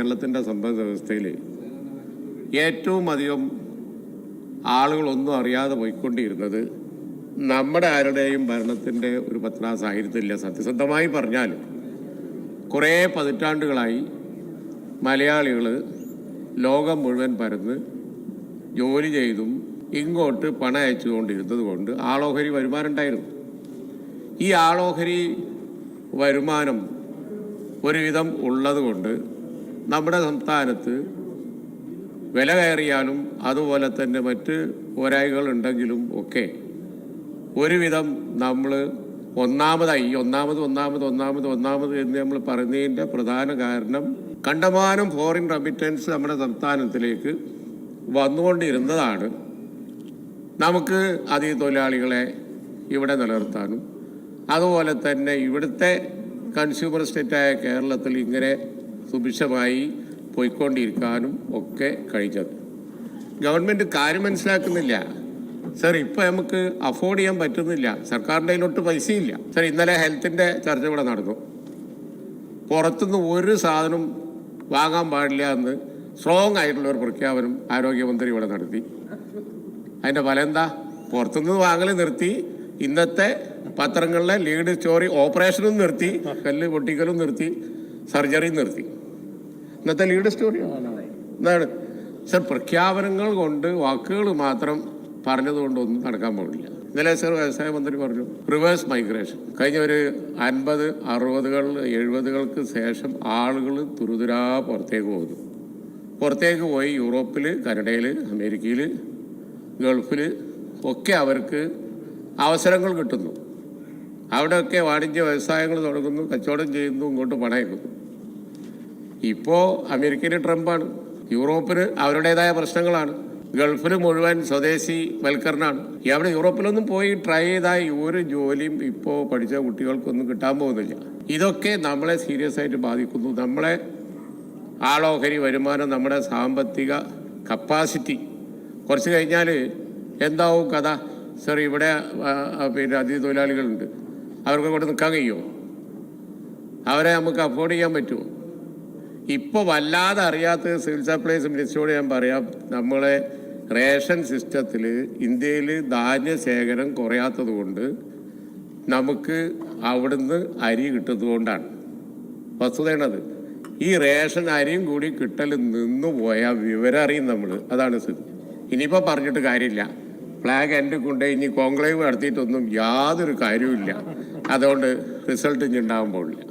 കേരളത്തിന്റെ സമ്പദ് വ്യവസ്ഥയിൽ ഏറ്റവും അധികം ആളുകളൊന്നും അറിയാതെ പോയിക്കൊണ്ടിരുന്നത് നമ്മുടെ ആരുടെയും ഭരണത്തിന്റെ ഒരു പത്രാസായിരുന്നില്ല സത്യസന്ധമായി പറഞ്ഞാൽ കുറേ പതിറ്റാണ്ടുകളായി മലയാളികൾ ലോകം മുഴുവൻ പരന്ന് ജോലി ചെയ്തും ഇങ്ങോട്ട് പണം അയച്ചുകൊണ്ടിരുന്നത് കൊണ്ട് ആളോഹരി വരുമാനം ഉണ്ടായിരുന്നു. ഈ ആളോഹരി വരുമാനം ഒരുവിധം ഉള്ളതുകൊണ്ട് നമ്മുടെ സംസ്ഥാനത്ത് വില കയറിയാലും അതുപോലെ തന്നെ മറ്റ് പോരായ്മകളുണ്ടെങ്കിലും ഒക്കെ ഒരുവിധം നമ്മൾ ഒന്നാമതായി ഒന്നാമത് ഒന്നാമത് ഒന്നാമത് ഒന്നാമത് എന്ന് നമ്മൾ പറയുന്നതിന്റെ പ്രധാന കാരണം കണ്ടമാനം ഫോറിൻ റെമിറ്റൻസ് നമ്മുടെ സംസ്ഥാനത്തിലേക്ക് വന്നുകൊണ്ടിരുന്നതാണ്. നമുക്ക് അതിഥി തൊഴിലാളികളെ ഇവിടെ നിലനിർത്താനും അതുപോലെ തന്നെ ഇവിടുത്തെ കൺസ്യൂമർ സ്റ്റേറ്റായ കേരളത്തിൽ ഇങ്ങനെ സുഭിക്ഷമായി പോയിക്കൊണ്ടിരിക്കാനും ഒക്കെ കഴിഞ്ഞത്. ഗവൺമെന്റ് കാര്യം മനസ്സിലാക്കുന്നില്ല. സർ ഇപ്പം നമുക്ക് അഫോർഡ് ചെയ്യാൻ പറ്റുന്നില്ല. സർക്കാരിന്റെ കയ്യിലോട്ട് പൈസയില്ല. സർ ഇന്നലെ ഹെൽത്തിന്റെ ചർച്ച ഇവിടെ നടന്നു. പുറത്തുനിന്ന് ഒരു സാധനം വാങ്ങാൻ പാടില്ല എന്ന് സ്ട്രോങ് ആയിട്ടുള്ള ഒരു പ്രഖ്യാപനം ആരോഗ്യമന്ത്രി ഇവിടെ നടത്തി. അതിന്റെ ഫലം എന്താ? പുറത്തുനിന്ന് വാങ്ങൽ നിർത്തി. ഇന്നത്തെ പത്രങ്ങളിലെ ലീഡ് സ്റ്റോറി ഓപ്പറേഷനും നിർത്തി. കല്ല് പൊട്ടിക്കലും നിർത്തി. സർജറിയും നിർത്തി. ഇന്നത്തെ ലീഡ് സ്റ്റോറിയാണ് എന്താണ്? സർ പ്രഖ്യാപനങ്ങൾ കൊണ്ട് വാക്കുകൾ മാത്രം പറഞ്ഞതുകൊണ്ട് ഒന്നും നടക്കാൻ പോകില്ല ഇന്നലെ സർ വ്യവസായ മന്ത്രി പറഞ്ഞു റിവേഴ്സ് മൈഗ്രേഷൻ കഴിഞ്ഞ ഒരു അൻപത് അറുപതുകൾ എഴുപതുകൾക്ക് ശേഷം ആളുകൾ തുരുതുരാ പുറത്തേക്ക് പോകുന്നു. പുറത്തേക്ക് പോയി യൂറോപ്പിൽ കനഡയിൽ അമേരിക്കയിൽ ഗൾഫിൽ ഒക്കെ അവർക്ക് അവസരങ്ങൾ കിട്ടുന്നു. അവിടെയൊക്കെ വാണിജ്യ വ്യവസായങ്ങൾ തുടങ്ങുന്നു കച്ചവടം ചെയ്യുന്നു ഇങ്ങോട്ട് പണയക്കുന്നു ഇപ്പോൾ അമേരിക്കയിൽ ട്രംപാണ്. യൂറോപ്പിന് അവരുടേതായ പ്രശ്നങ്ങളാണ്. ഗൾഫിൽ മുഴുവൻ സ്വദേശി വൽക്കരണമാണ് അവിടെ യൂറോപ്പിലൊന്നും പോയി ട്രൈ ചെയ്താൽ ഒരു ജോലിയും ഇപ്പോൾ പഠിച്ച കുട്ടികൾക്കൊന്നും കിട്ടാൻ പോകുന്നില്ല. ഇതൊക്കെ നമ്മളെ സീരിയസ് ആയിട്ട് ബാധിക്കുന്നു. നമ്മളെ ആളോഹരി വരുമാനം നമ്മുടെ സാമ്പത്തിക കപ്പാസിറ്റി. കുറച്ച് കഴിഞ്ഞാൽ എന്താവും കഥ? സർ ഇവിടെ പിന്നെ അതിഥി തൊഴിലാളികളുണ്ട് അവർക്ക് കൊണ്ട് നിൽക്കാൻ കഴിയുമോ? അവരെ നമുക്ക് അഫോർഡ് ചെയ്യാൻ പറ്റുമോ? ഇപ്പോൾ വല്ലാതെ അറിയാത്ത സിവിൽ സപ്ലൈസ് മിനിസ്റ്ററോട് ഞാൻ പറയാം. നമ്മളെ റേഷൻ സിസ്റ്റത്തിൽ ഇന്ത്യയിൽ ധാന്യശേഖരം കുറയാത്തത് കൊണ്ട് നമുക്ക് അവിടുന്ന് അരി കിട്ടുന്നതുകൊണ്ടാണ് വസ്തുതയാണത്. ഈ റേഷൻ അരിയും കൂടി കിട്ടൽ നിന്നു പോയാൽ വിവരം അറിയും നമ്മൾ അതാണ് സ്ഥിതി. ഇനിയിപ്പോൾ പറഞ്ഞിട്ട് കാര്യമില്ല. ഫ്ലാഗ് എന്റെ കൊണ്ട് ഇനി കോൺക്ലേവ് നടത്തിയിട്ടൊന്നും യാതൊരു കാര്യവുമില്ല. അതുകൊണ്ട് റിസൾട്ട് ഇനി ഉണ്ടാകാൻ പോകില്ല